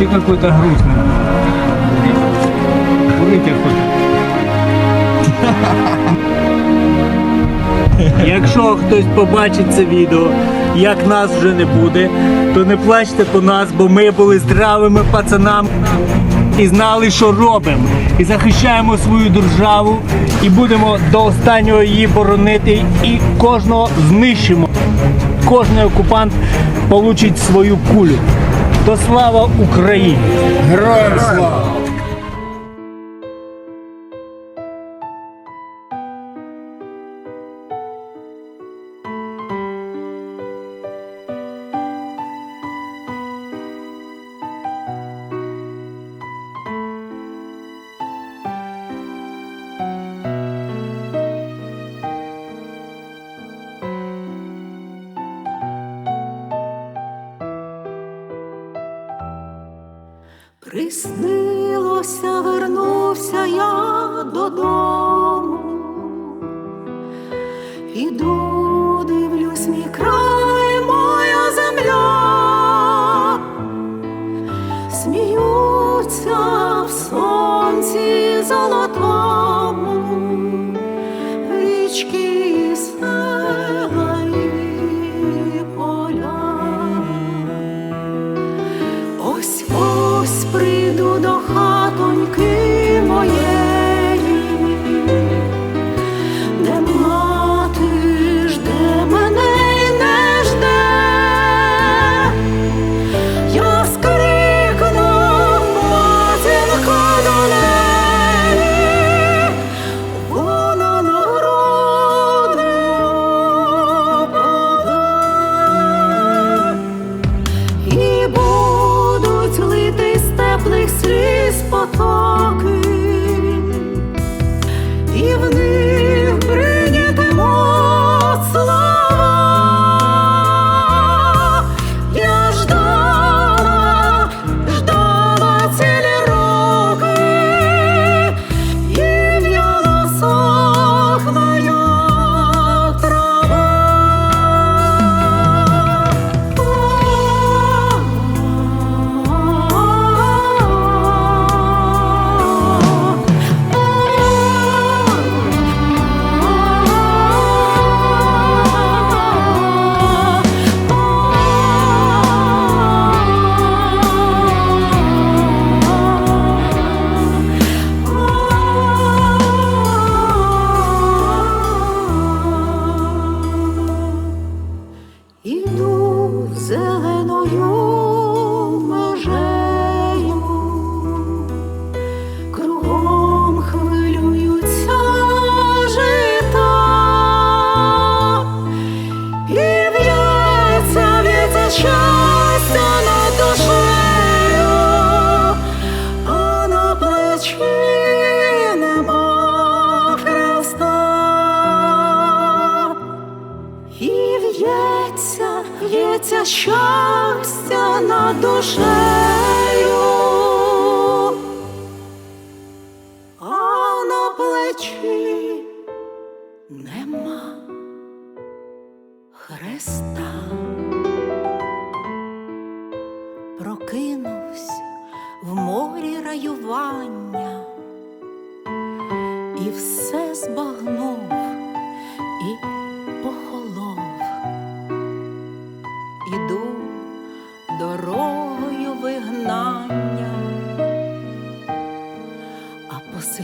Ты какой-то грустный. Курить охота. Якщо хтось побачить це відео, як нас вже не буде, то не плачте по нас, бо ми були здравими пацанами і знали, що робимо. І захищаємо свою державу, і будемо до останнього її боронити, і кожного знищимо. Кожний окупант получить свою кулю. То слава Україні! Героям слава! Приснилося, вернувся я додому. Іду, дивлюсь мій край, 不做 Іду зеленою в'ється щастя над душею, а на плечі нема хреста. Прокинувсь в морі раювання і все збагнув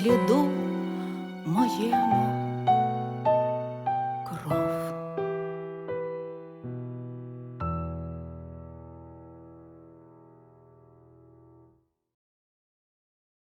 сліду моєму